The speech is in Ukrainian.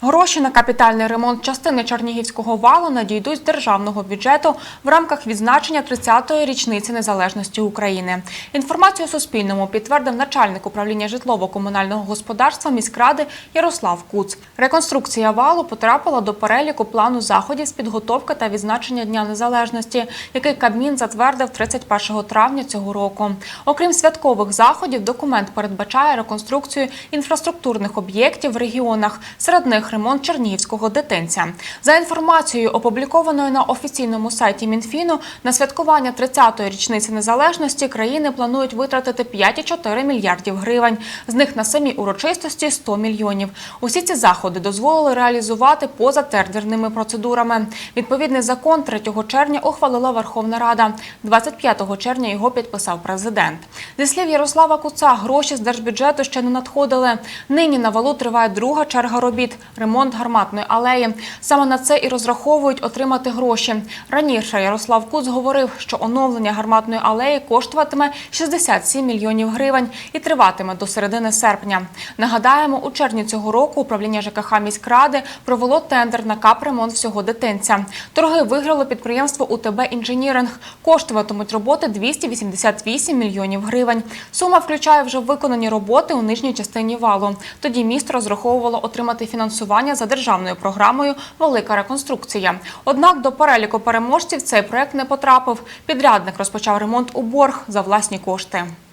Гроші на капітальний ремонт частини Чернігівського валу надійдуть з державного бюджету в рамках відзначення 30-ї річниці незалежності України. Інформацію Суспільному підтвердив начальник управління житлово-комунального господарства міськради Ярослав Куц. Реконструкція валу потрапила до переліку плану заходів з підготовки та відзначення Дня Незалежності, який Кабмін затвердив 31 травня цього року. Окрім святкових заходів, документ передбачає реконструкцію інфраструктурних об'єктів в регіонах. Серед них ремонт Чернігівського дитинця. За інформацією, опублікованою на офіційному сайті Мінфіну, на святкування 30-ї річниці незалежності країни планують витратити 5,4 мільярдів гривень. З них на самі урочистості 100 мільйонів. Усі ці заходи дозволили реалізувати поза тендерними процедурами. Відповідний закон 3 червня ухвалила Верховна Рада. 25 червня його підписав президент. Зі слів Ярослава Куца, гроші з держбюджету ще не надходили. Нині на валу триває друга черга робіт – ремонт гарматної алеї. Саме на це і розраховують отримати гроші. Раніше Ярослав Куц говорив, що оновлення гарматної алеї коштуватиме 67 мільйонів гривень і триватиме до середини серпня. Нагадаємо, у червні цього року управління ЖКХ міськради провело тендер на капремонт всього дитинця. Торги виграло підприємство УТБ «Інженіринг». Коштуватимуть роботи 288 мільйонів гривень. Сума включає вже виконані роботи у нижній частині валу. Тоді місто розраховувало отримати фінансування за державною програмою Велика реконструкція. Однак до переліку переможців цей проект не потрапив. Підрядник розпочав ремонт у борг за власні кошти.